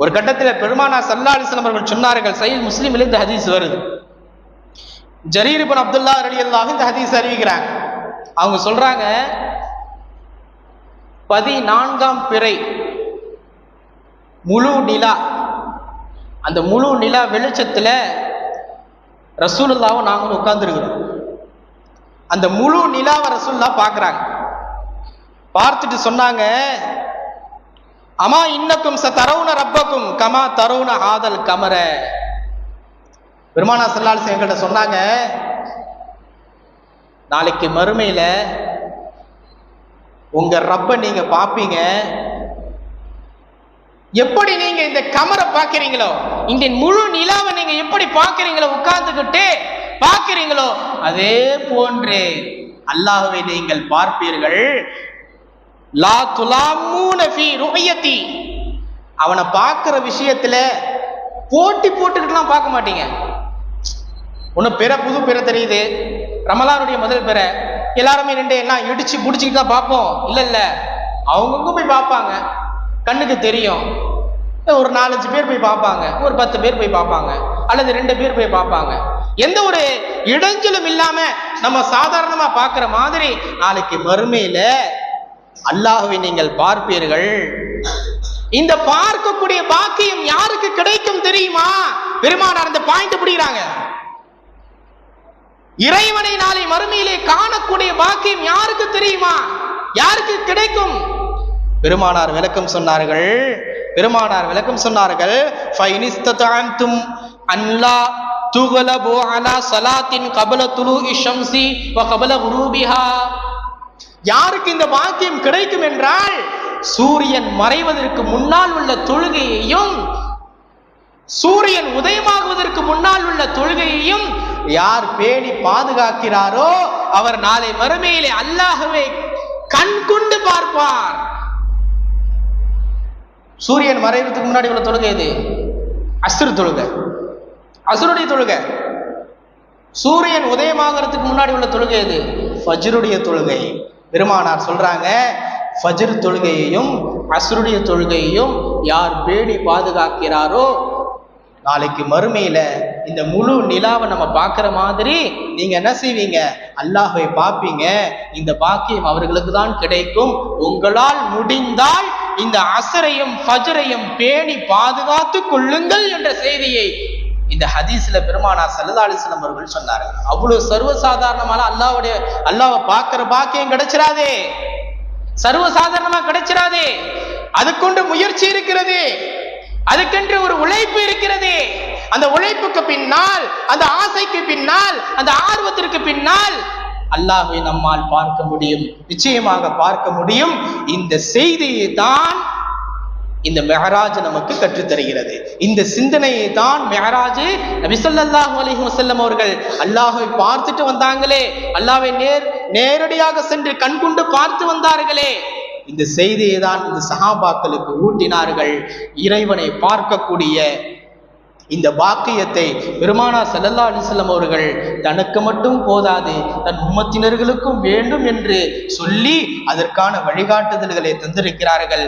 ஒரு கட்டத்தில் பெருமானா சல்லா அலிஸ்லாம் அவர்கள் சொன்னார்கள் சைல் முஸ்லீமில் இந்த ஹதீஸ் வருது. ஜரீர் அப்துல்லா அலி அல்லாஹ் இந்த ஹதீஸ் அறிவிக்கிறாங்க. அவங்க சொல்றாங்க பதினான்காம் பிறை முழு நிலா. அந்த முழு நிலா வெளிச்சத்தில் ரசூலுல்லாவும் நாங்களும் உட்கார்ந்துருக்கிறோம். அந்த முழு நிலாவை ரசூல்லா பார்க்குறாங்க. பார்த்துட்டு சொன்னாங்க அம்மா இன்னக்கும் ச தரவுன ரப்பக்கும் கமா தரவுன ஆதல் கமர. பெருமானா செல்லால் என்கிட்ட சொன்னாங்க நாளைக்கு மறுமையில உங்க ரப்ப நீங்க பார்ப்பீங்க. எப்படி நீங்க இந்த கமரை பார்க்கிறீங்களோ இந்த முழு நிலாவை நீங்க எப்படி பார்க்கிறீங்களோ உட்கார்ந்துக்கிட்டு பார்க்கிறீங்களோ அதே போன்று அல்லாஹுவை நீங்கள் பார்ப்பீர்கள். லா துலாமூன ஃபீ ருஹ்யத்தி. அவனை பார்க்கிற விஷயத்துல போட்டி போட்டுக்கிட்டுலாம் பார்க்க மாட்டீங்க. ஒன்று பிற புது பிற தெரியுது. ரமலானுடைய முதல் பிற. எல்லாருமே நின்று எல்லாம் இடிச்சு பிடிச்சிக்கிட்டு தான் பார்ப்போம். இல்லை இல்லை. அவங்கவுங்க போய் பார்ப்பாங்க. கண்ணுக்கு தெரியும். ஒரு நாலஞ்சு பேர் போய் பார்ப்பாங்க. ஒரு பத்து பேர் போய் பார்ப்பாங்க. அல்லது ரெண்டு பேர் போய் பார்ப்பாங்க. எந்த ஒரு இடைஞ்சலும் இல்லாம நம்ம சாதாரணமா பார்க்குற மாதிரி நாளைக்கு மறுமையில அல்லாஹுவை நீங்கள் பார்ப்பீர்கள். இந்த பார்க்கக்கூடிய பாக்கியம் யாருக்கு கிடைக்கும் தெரியுமா? பெருமானார் அந்த பாயிண்ட் பிடிக்கிறாங்க. இறைவனை நாளை மறுமையிலே காணக்கூடிய பாக்கியம் யாருக்கு தெரியுமா? யாருக்கு கிடைக்கும்? பெருமானார் விளக்கம் சொன்னார்கள். பெருமானார் விளக்கம் சொன்னார்கள். ஃபைனிஸ்ததாந்தும் அன்லா துகலபு அலா சலாத்தின் கபல துலு இஷம்சி கபல குரூபிஹா. யாருக்கு இந்த பாக்கியம் கிடைக்கும் என்றால் சூரியன் மறைவதற்கு முன்னால் உள்ள தொழுகையையும் சூரியன் உதயமாகுவதற்கு முன்னால் உள்ள தொழுகையையும் யார் பேணி பாதுகாக்கிறாரோ அவர் நாளை மறுமையிலே அல்லாகவே கண் கொண்டு பார்ப்பார். சூரியன் மறைவதற்கு முன்னாடி உள்ள தொழுகை இது அசுரு தொழுகை. அசுருடைய தொழுகை. சூரியன் உதயமாகறதுக்கு முன்னாடி உள்ள தொழுகை இது ஃபஜ்ருடைய தொழுகை. பெருமானார் சொல்றாங்க ஃபஜ்ர் தொழுகையையும் அசுருடைய தொழுகையையும் யார் பேடி பாதுகாக்கிறாரோ நாளைக்கு மறுமையில இந்த முழு நிலாவை நம்ம பார்க்குற மாதிரி நீங்க என்ன செய்வீங்க? அல்லாஹை பார்ப்பீங்க. இந்த பாக்கியம் அவர்களுக்கு தான் கிடைக்கும். உங்களால் முடிந்தால் இந்த அசரையும் ஃபஜரையும் பேணி பாதுகாத்து கொள்ளுங்கள் என்ற செய்தியை இந்த ஹதீஸ்ல பெருமானா சல்லா அலிஸ்லம் அவர்கள் சொன்னார்கள். அவ்வளவு சர்வசாதாரணமான அல்லாவுடைய அல்லாவை பார்க்கிற பாக்கியம் கிடைச்சிடாதே சர்வசாதாரணமா கிடைச்சிடாதே அதுக்கொண்டு முயற்சி இருக்கிறது. அதுக்கென்று ஒரு உழைப்பு இருக்கிறது. அந்த உழைப்புக்கு பின்னால் அந்த ஆசைக்கு பின்னால் அந்த ஆர்வத்திற்கு பின்னால் அல்லாஹை நம்மால் பார்க்க முடியும். நிச்சயமாக பார்க்க முடியும். இந்த செய்தியை தான் இந்த மெஹராஜ் நமக்கு கற்றுத்தருகிறது. இந்த சிந்தனையை தான் மெஹராஜ் நபிசல்லாஹு ஸல்லல்லாஹு வசல்லம் அவர்கள் அல்லாஹை பார்த்துட்டு வந்தாங்களே. அல்லாவை நேர் நேரடியாக சென்று கண்கொண்டு பார்த்து வந்தார்களே. இந்த செய்தியை தான் இந்த சஹாபாக்களுக்கு ஊட்டினார்கள். இறைவனை பார்க்கக்கூடிய இந்த பாக்கியத்தை பெருமானா செல்லல்லா அலிஸ்லம் அவர்கள் தனக்கு மட்டும் போதாது தன் உம்மத்தினர்களுக்கும் வேண்டும் என்று சொல்லி அதற்கான வழிகாட்டுதல்களை தந்திருக்கிறார்கள்.